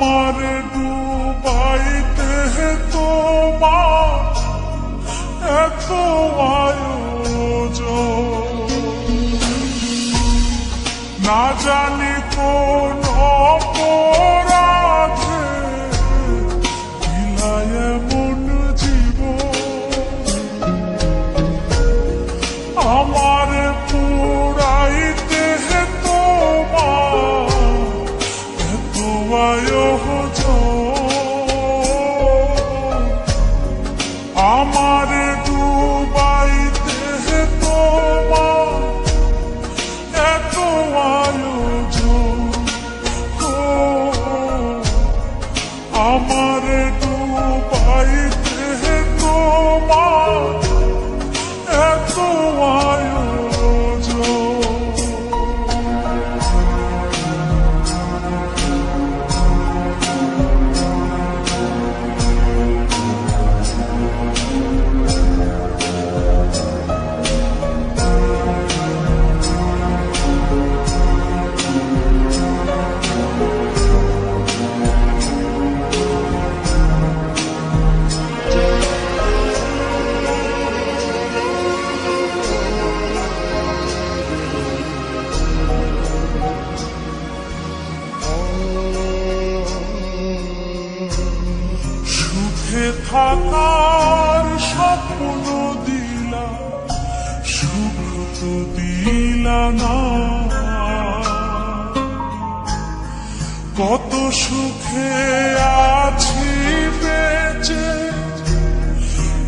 আমারে ডুবাইতে তোমার এত আয়োজন না জানি কোন এত আয়োজন না কত সুখে আছি বেঁচে,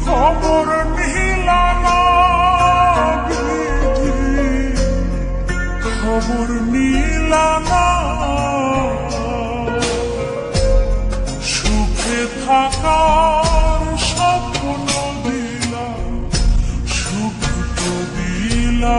খবর নিলানা খবর নিলা না সুখে থাকার স্বপ্ন দিলা সুখ তো দিলা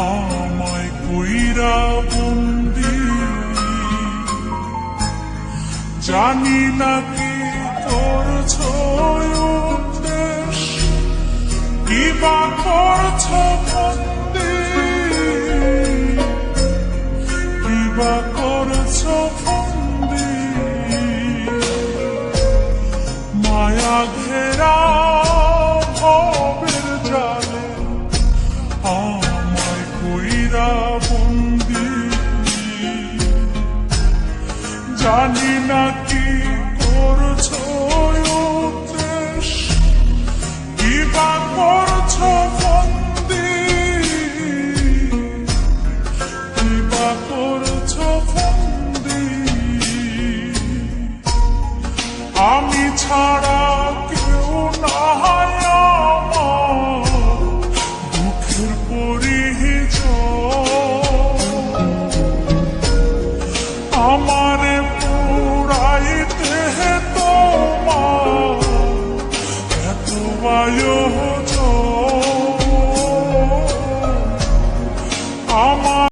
আমায় কইরা বন্দি। জানি না কি করছ উদ্দেশ কিবা করছ বন্দি। কিবা করছ জানি না কি করছ কি বা